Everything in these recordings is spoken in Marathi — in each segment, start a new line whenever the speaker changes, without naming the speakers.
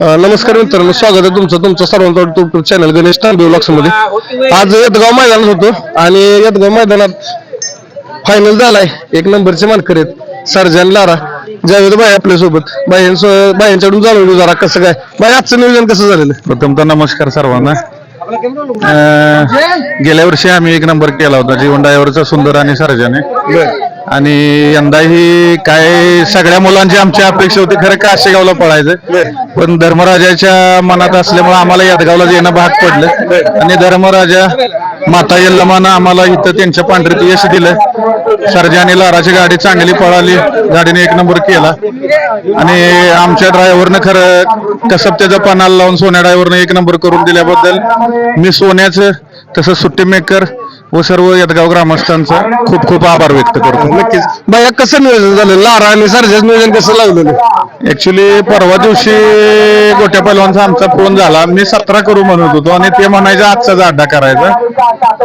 नमस्कार मित्रांनो स्वागत आहे तुमचं तुमचं सर्वांचं युट्यूब चॅनल गणेश तांबे मध्ये. आज यदगाव मैदानात होतो आणि यदगाव मैदानात फायनल झालाय. एक नंबरचे मानकर आहेत सर्जन लारा. जावेद बाई आपल्यासोबत बायांचं बायांच्याकडून जाणून जरा कसं काय. बाई आजचं नियोजन कसं झालेलं?
प्रथमतः नमस्कार सर्वांना. गेल्या वर्षी आम्ही एक नंबर केला होता जीवन ड्रायव्हरचा सुंदर आणि सर्जाने. आणि यंदाही काय सगळ्या मुलांची आमची अपेक्षा होती खरं काशेगावला पळायचं. पण धर्मराजाच्या मनात असल्यामुळे आम्हाला यादगावला येणं भाग पडलं. आणि धर्मराजा माता यल्लमानं आम्हाला इथं त्यांच्या पांढरीत यश दिलं. सर्जा आणि लाराची गाडी चांगली पळाली गाडीने एक नंबर केला. आणि आमच्या ड्रायव्हरनं खरं कसं त्याचा पणाला लावून सोन्या ड्रायव्हरनं एक नंबर करून दिल्याबद्दल मी सोन्याचं तसंच सुट्टी मेकर व सर्व यदगाव ग्रामस्थांचा खूप खूप आभार व्यक्त करतो.
नक्कीच. बाया कसं नियोजन झालं? लारा आणि सर्जाचं नियोजन कसं लावलेलं?
ऍक्च्युली परवा दिवशी गोट्या पैलवानचा आमचा फोन झाला. मी सतरा करू म्हणत होतो आणि ते म्हणायचं आजचाच अड्डा करायचा.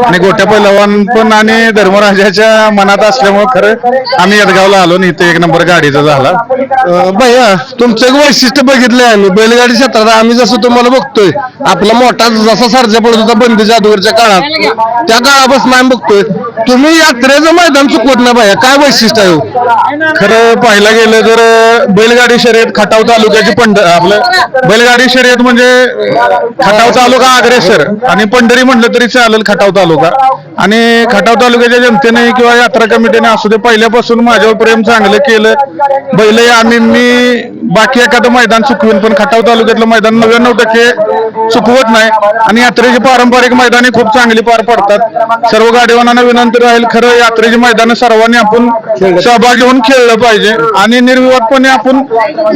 आणि गोट्या पैलवान पण आणि धर्मराजाच्या मनात असल्यामुळे खरं आम्ही यदगावला आलो आणि इथे एक नंबर गाडीचा झाला.
भैया तुमचं एक वैशिष्ट्य बघितलंय आम्ही. बैलगाडी क्षेत्रात आम्ही जसं तुम्हाला बघतोय आपला मोठा जसा सर्जा पडत होता बंदी जादूगरच्या काळात त्या काळापासून आम्ही बघतोय. तुम्ही यात्रेचं मैदान चुकवत ना भैया काय वैशिष्ट्य आहे हो?
खरं पाहायला गेलं तर बैलगाडी शर्यत खटाव तालुक्याची पंढ आपलं बैलगाडी शर्यत म्हणजे खटाव तालुका अग्रेसर. आणि पंढरी म्हटलं तरी चालेल खटाव तालुका. आणि खटाव तालुक्याच्या जनतेने किंवा यात्रा कमिटीने असू दे पहिल्यापासून माझ्यावर प्रेम चांगलं केलं. बैल आम्ही मी बाकी एखादं मैदान चुकवीन पण खटाव तालुक्यातलं मैदान नव्याण्णव टक्के चुकवत नाही. आणि यात्रेची पारंपरिक मैदाने खूप चांगली पार पडतात. सर्व गाडीवानांना विनंती राहील खरं यात्रेची मैदानं सर्वांनी आपण सहभागी होऊन खेळलं पाहिजे आणि निर्विवादपणे आपण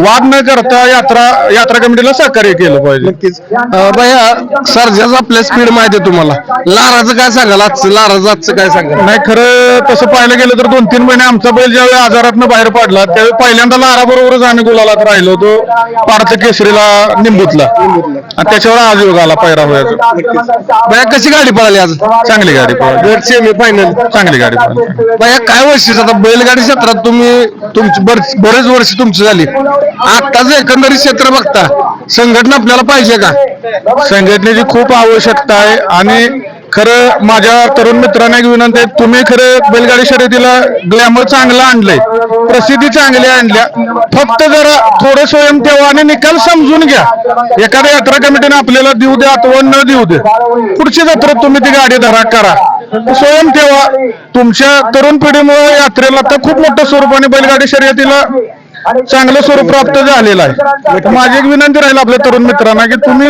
वाद न करता यात्रा यात्रा कमिटीला सहकार्य केलं पाहिजे.
भैया सर्जाचं आपल्या स्पीड माहिती आहे तुम्हाला. लाराचं काय सांगाल? आजचं लाराचं आजचं काय सांगाल?
नाही खरं तसं पाहायला गेलं तर दोन तीन महिने आमचा बैल ज्यावेळी आजारातनं बाहेर पडला त्यावेळी पहिल्यांदा लाराबरोबरच आम्ही गुलालात राहिलो होतो पार्थ केसरीला निंबूतला. आणि त्याच्यावर आज योग आला पैरा व्हायचा
भैया कशी गाडी पळाली आज?
चांगली गाडी पळाली
सेमी फायनल
चांगली गाडी पळाली
भैया काय वर्षीच आता बैलगाडी क्षेत्रात तुम्ही तुमची बरेच बरेच वर्ष तुमची झाली. आताच एकंदरीत क्षेत्र बघता संघटना आपल्याला पाहिजे का?
संघटनेची खूप आवश्यकता आहे आणि खरं माझ्या तरुण मित्रांना एक विनंती आहे तुम्ही खरं बैलगाडी शर्यतीला ग्लॅमर चांगलं आणलंय प्रसिद्धी चांगली आणल्या फक्त जरा थोडं स्वयं ठेवा आणि निकाल समजून घ्या. एखाद्या यात्रा कमिटीने आपल्याला देऊ दे अथवा न देऊ दे पुढची जत्रा तुम्ही ती गाडी धरा करा. स्वयं ठेवा. तुमच्या तरुण पिढीमुळे यात्रेला तर खूप मोठ्या स्वरूपाने बैलगाडी शर्यतीला चांगलं स्वरूप प्राप्त झालेलं आहे. माझी एक विनंती राहील आपल्या तरुण मित्रांना की तुम्ही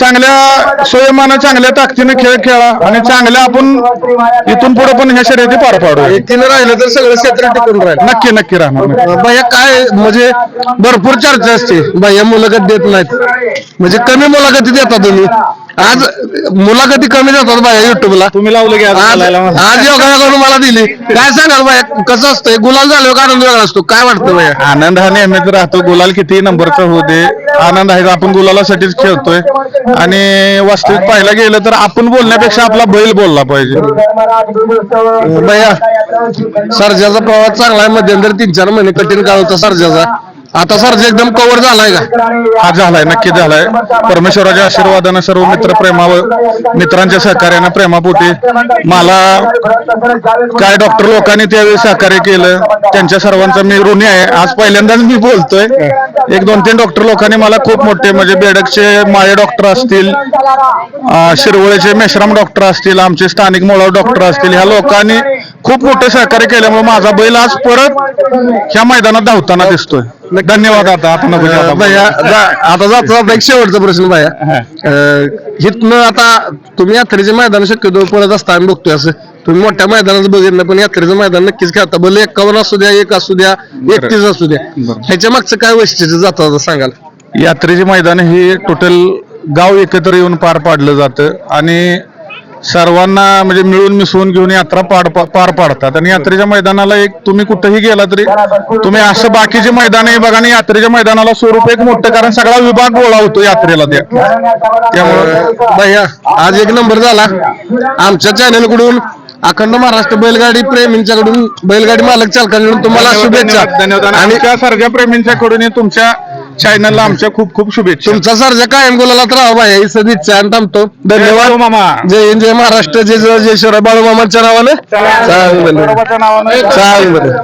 चांगल्या स्वयंमानं चांगल्या ताकदीने खेळ खेळा आणि चांगल्या आपण इथून पुढे पण ह्या शर्यती पार पाडू.
एकीनं राहिलं तर सगळं क्षेत्र टिकून राहील.
नक्की नक्की राहणार
भैया काय म्हणजे भरपूर चर्चा असते. भैया मुलाखत देत नाहीत. म्हणजे कमी मुलाखती देता तुम्ही. आज मुलाखती कमी देतात भैया युट्यूबला
तुम्ही लावलं की आज
आज
बोलायला मला.
आज योगायोगानं मला दिली. काय सांगाल भैया कसं असतंय गुलाल झाल्यावर आनंद वेगळा असतो. काय वाटतं भैया
आनंद हा नेहमीच राहतो. गुलाल किती नंबरचा होऊ दे आनंद आहे. आपण गुलालासाठीच खेळतोय. आणि वास्तविक पाहायला गेलं तर आपण बोलण्यापेक्षा आपला बैल बोलला पाहिजे.
भैया सर्जाचा प्रवास चांगला आहे. मध्यंतरी तीन चार महिने कठीण काळ होता सर्जाचा. आता सर एकदम कव्हर झालाय का?
हा झालाय नक्की झालाय. परमेश्वराच्या आशीर्वादानं सर्व मित्र प्रेमावर मित्रांच्या सहकार्यानं प्रेमापोटी मला काय डॉक्टर लोकांनी त्यावेळी सहकार्य केलं त्यांच्या सर्वांचा मी ऋणी आहे. आज पहिल्यांदाच मी बोलतोय. एक दोन तीन डॉक्टर लोकांनी मला खूप मोठे म्हणजे बेडकचे माळे डॉक्टर असतील शिरवळेचे मेश्राम डॉक्टर असतील आमचे स्थानिक मुळाव डॉक्टर असतील ह्या लोकांनी खूप मोठे सहकार्य केल्यामुळे माझा बैल आज परत ह्या मैदानात धावताना दिसतोय. धन्यवाद आता आपण
भैया आता जाता जाता एक शेवटचा प्रश्न भैया. अं, हितनं आता तुम्ही यात्रेचे मैदान शक्यतो पळत असता आम्ही बघतोय असं. तुम्ही मोठ्या मैदानाचं बघितलं पण यात्रेचं मैदान नक्कीच खेळता. भले एकावन्न असू द्या एक असू द्या एकतीस असू द्या. ह्याच्या मागचं काय वैशिष्ट्य जातं सांगाल?
यात्रेची मैदान हे टोटल गाव एकत्र येऊन पार पाडलं जातं. आणि सर्वांना म्हणजे मिळून मिसळून घेऊन यात्रा पार पार पाडतात. आणि यात्रेच्या मैदानाला एक तुम्ही कुठेही गेला तरी तुम्ही असं बाकीचे मैदान आहे बघा आणि यात्रेच्या मैदानाला स्वरूप एक मोठं कारण सगळा विभाग गोळा होतो यात्रेला त्या. त्यामुळे
भैया आज एक नंबर झाला. आमच्या चॅनलकडून अखंड महाराष्ट्र बैलगाडी प्रेमींच्याकडून बैलगाडी मालक चालकांकडून तुम्हाला शुभेच्छा.
धन्यवाद
आणि
आमच्या सर्जा प्रेमींच्याकडून तुमच्या चॅनलला आमच्या खूप खूप शुभेच्छा.
तुमचा सर्जा कायम गुलालात राहा भाई ही सदिच्छा आणि थांबतो. धन्यवाद.
मामा.
जय हिंद जय महाराष्ट्र जय जय जय शिवराय. बाळूमामांच्या नावानं? चालेल चालेल बरं